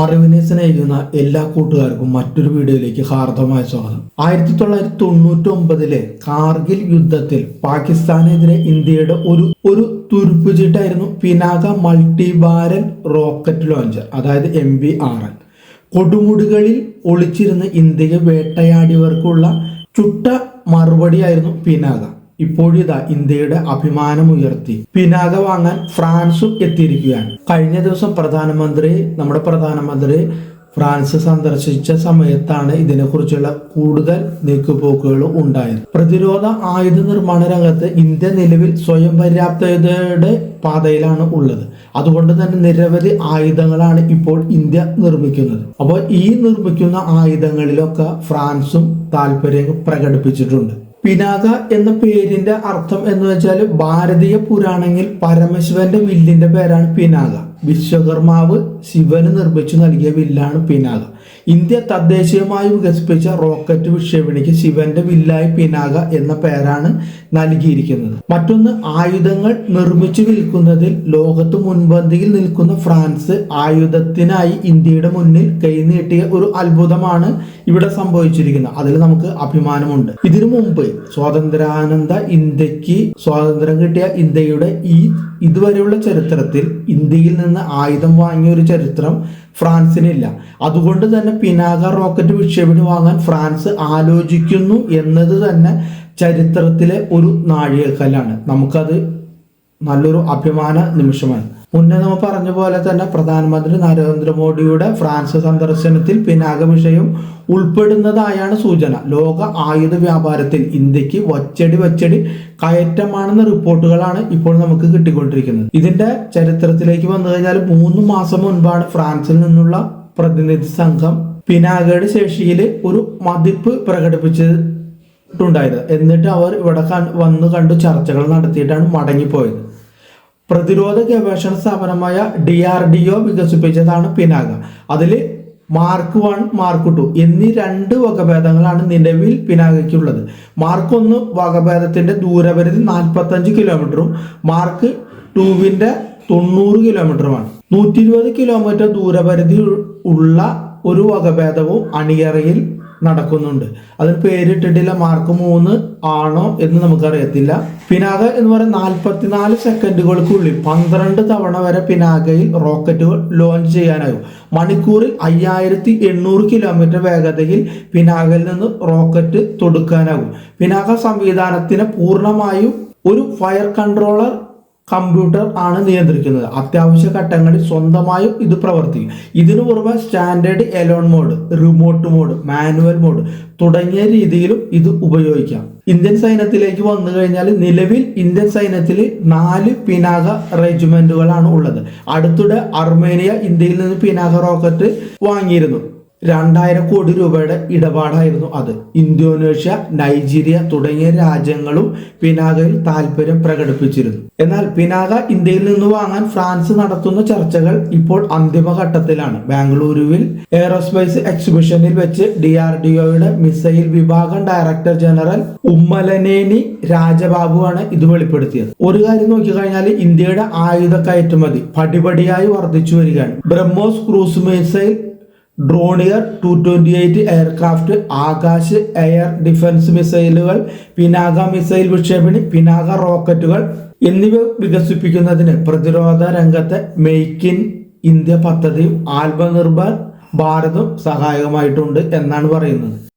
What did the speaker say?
അറിവിനെ സ്നേഹിക്കുന്ന എല്ലാ കൂട്ടുകാർക്കും മറ്റൊരു വീഡിയോയിലേക്ക് ഹാർദമായ സ്വാഗതം. ആയിരത്തി തൊള്ളായിരത്തി തൊണ്ണൂറ്റി ഒമ്പതിലെ കാർഗിൽ യുദ്ധത്തിൽ പാകിസ്ഥാനെതിരെ ഇന്ത്യയുടെ ഒരു ഒരു തുരുപ്പുചീട്ടായിരുന്നു പിനാക മൾട്ടിബാരൻ റോക്കറ്റ് ലോഞ്ചർ അതായത് എം ബി ആർ എൻ. കൊടുമുടികളിൽ ഒളിച്ചിരുന്ന് ഇന്ത്യയെ വേട്ടയാടിയവർക്കുള്ള ചുട്ട മറുപടിയായിരുന്നു പിനാക. ഇപ്പോഴിതാ ഇന്ത്യയുടെ അഭിമാനം ഉയർത്തി പിനാക വാങ്ങാൻ ഫ്രാൻസും എത്തിയിരിക്കുകയാണ്. കഴിഞ്ഞ ദിവസം പ്രധാനമന്ത്രി നമ്മുടെ പ്രധാനമന്ത്രി ഫ്രാൻസ് സന്ദർശിച്ച സമയത്താണ് ഇതിനെക്കുറിച്ചുള്ള കൂടുതൽ നീക്കുപോക്കുകൾ ഉണ്ടായത്. പ്രതിരോധ ആയുധ നിർമ്മാണ രംഗത്ത് ഇന്ത്യ നിലവിൽ സ്വയം പര്യാപ്തതയുടെ പാതയിലാണ് ഉള്ളത്. അതുകൊണ്ട് തന്നെ നിരവധി ആയുധങ്ങളാണ് ഇപ്പോൾ ഇന്ത്യ നിർമ്മിക്കുന്നത്. അപ്പോൾ ഈ നിർമ്മിക്കുന്ന ആയുധങ്ങളിലൊക്കെ ഫ്രാൻസും താല്പര്യം പ്രകടിപ്പിച്ചിട്ടുണ്ട്. പിനാക എന്ന പേരിന്റെ അർത്ഥം എന്ന് വെച്ചാൽ ഭാരതീയ പുരാണങ്ങളിൽ പരമശിവന്റെ വില്ലിന്റെ പേരാണ് പിനാക. വിശ്വകർമാവ് ശിവന് നിർമ്മിച്ചു നൽകിയ വില്ലാണ് പിനാക. ഇന്ത്യ തദ്ദേശീയമായി വികസിപ്പിച്ച റോക്കറ്റ് വിക്ഷേപണിക്ക് ശിവന്റെ വില്ലായ പിനാക എന്ന പേരാണ് നൽകിയിരിക്കുന്നത്. മറ്റൊന്ന് ആയുധങ്ങൾ നിർമ്മിച്ചു വിൽക്കുന്നതിൽ ലോകത്ത് മുൻപന്തിയിൽ നിൽക്കുന്ന ഫ്രാൻസ് ആയുധത്തിനായി ഇന്ത്യയുടെ മുന്നിൽ കൈനീട്ടിയ ഒരു അത്ഭുതമാണ് ഇവിടെ സംഭവിച്ചിരിക്കുന്നത്. അതിൽ നമുക്ക് അഭിമാനമുണ്ട്. ഇതിനു മുമ്പ് സ്വാതന്ത്ര്യാനന്ദ ഇന്ത്യയ്ക്ക് സ്വാതന്ത്ര്യം കിട്ടിയ ഇന്ത്യയുടെ ഈ ഇതുവരെയുള്ള ചരിത്രത്തിൽ ഇന്ത്യയിൽ നിന്ന് ആയുധം വാങ്ങിയ ഒരു ചരിത്രം ഫ്രാൻസിനില്ല. അതുകൊണ്ട് തന്നെ പിനാക റോക്കറ്റ് വിക്ഷേപണി വാങ്ങാൻ ഫ്രാൻസ് ആലോചിക്കുന്നു എന്നത് തന്നെ ചരിത്രത്തിലെ ഒരു നാഴികക്കല്ലാണ്. നമുക്കത് നല്ലൊരു അഭിമാന നിമിഷമാണ്. മുന്നേ നമ്മൾ പറഞ്ഞ പോലെ തന്നെ പ്രധാനമന്ത്രി നരേന്ദ്രമോദിയുടെ ഫ്രാൻസ് സന്ദർശനത്തിൽ പിനാക വിഷയം ഉൾപ്പെടുന്നതായാണ് സൂചന. ലോക ആയുധ വ്യാപാരത്തിൽ ഇന്ത്യയ്ക്ക് വച്ചടി വച്ചടി കയറ്റമാണെന്ന റിപ്പോർട്ടുകളാണ് ഇപ്പോൾ നമുക്ക് കിട്ടിക്കൊണ്ടിരിക്കുന്നത്. ഇതിന്റെ ചരിത്രത്തിലേക്ക് വന്നു കഴിഞ്ഞാൽ മൂന്ന് മാസം മുൻപാണ് ഫ്രാൻസിൽ നിന്നുള്ള പ്രതിനിധി സംഘം പിനാകയുടെ ശേഷിയിൽ ഒരു മതിപ്പ് പ്രകടിപ്പിച്ചിട്ടുണ്ടായത്. എന്നിട്ട് അവർ ഇവിടെ വന്ന് കണ്ടു ചർച്ചകൾ നടത്തിയിട്ടാണ് മടങ്ങിപ്പോയത്. പ്രതിരോധ ഗവേഷണ സ്ഥാപനമായ ഡി ആർ ഡി ഒ വികസിപ്പിച്ചതാണ് പിനാക. അതിൽ മാർക്ക് വൺ മാർക്ക് ടു എന്നീ രണ്ട് വകഭേദങ്ങളാണ് നിലവിൽ പിനാകയ്ക്കുള്ളത്. മാർക്ക് ഒന്ന് വകഭേദത്തിന്റെ ദൂരപരിധി നാൽപ്പത്തഞ്ച് കിലോമീറ്ററും മാർക്ക് ടുവിന്റെ തൊണ്ണൂറ് കിലോമീറ്ററുമാണ്. നൂറ്റി ഇരുപത് കിലോമീറ്റർ ദൂരപരിധി ഉള്ള ഒരു വകഭേദവും അണിയറയിൽ നടക്കുന്നുണ്ട്. അതിന് പേരിട്ടിട്ടില്ല. മാർക്ക് മൂന്ന് ആണോ എന്ന് നമുക്കറിയത്തില്ല. പിനാക എന്ന് പറയുന്ന നാൽപ്പത്തിനാല് സെക്കൻഡുകൾക്കുള്ളിൽ പന്ത്രണ്ട് തവണ വരെ പിനാകയിൽ റോക്കറ്റുകൾ ലോഞ്ച് ചെയ്യാനാകും. മണിക്കൂറിൽ അയ്യായിരത്തി എണ്ണൂറ് കിലോമീറ്റർ വേഗതയിൽ പിനാകയിൽ നിന്ന് റോക്കറ്റ് തൊടുക്കാനാകും. പിനാക സംവിധാനത്തിന് പൂർണമായും ഒരു ഫയർ കൺട്രോളർ കമ്പ്യൂട്ടർ ആണ് നിയന്ത്രിക്കുന്നത്. അത്യാവശ്യ ഘട്ടങ്ങളിൽ സ്വന്തമായും ഇത് പ്രവർത്തിക്കും. ഇതിനു പുറമെ standard alone mode remote mode manual mode തുടങ്ങിയ രീതിയിലും ഇത് ഉപയോഗിക്കാം. ഇന്ത്യൻ സൈന്യത്തിലേക്ക് വന്നു കഴിഞ്ഞാൽ നിലവിൽ ഇന്ത്യൻ സൈന്യത്തിൽ നാല് പിനാക റെജിമെന്റുകളാണ് ഉള്ളത്. അടുത്തിടെ അർമേനിയ ഇന്ത്യയിൽ നിന്ന് പിനാക റോക്കറ്റ് വാങ്ങിയിരുന്നു. രണ്ടായിരം കോടി രൂപയുടെ ഇടപാടായിരുന്നു അത്. ഇന്തോനേഷ്യ നൈജീരിയ തുടങ്ങിയ രാജ്യങ്ങളും പിനാകയിൽ താല്പര്യം പ്രകടിപ്പിച്ചിരുന്നു. എന്നാൽ പിനാക ഇന്ത്യയിൽ നിന്ന് വാങ്ങാൻ ഫ്രാൻസ് നടത്തുന്ന ചർച്ചകൾ ഇപ്പോൾ അന്തിമഘട്ടത്തിലാണ്. ബാംഗ്ലൂരുവിൽ എയറോസ്പേസ് എക്സിബിഷനിൽ വെച്ച് ഡി ആർ ഡി ഒയുടെ മിസൈൽ വിഭാഗം ഡയറക്ടർ ജനറൽ ഉമ്മലനേനി രാജബാബുവാണ് ഇത് വെളിപ്പെടുത്തിയത്. ഒരു കാര്യം നോക്കിക്കഴിഞ്ഞാൽ ഇന്ത്യയുടെ ആയുധ കയറ്റുമതി പടിപടിയായി വർദ്ധിച്ചു വരികയാണ്. BrahMos cruise missile Dornier two twenty eight aircraft Akash air defence മിസൈലുകൾ പിനാക മിസൈൽ വിക്ഷേപണി പിനാക റോക്കറ്റുകൾ എന്നിവ വികസിപ്പിക്കുന്നതിന് പ്രതിരോധ രംഗത്തെ മെയ്ക്ക് ഇൻ ഇന്ത്യ പദ്ധതിയും ആത്മനിർഭർ ഭാരതും സഹായകമായിട്ടുണ്ട് എന്നാണ് പറയുന്നത്.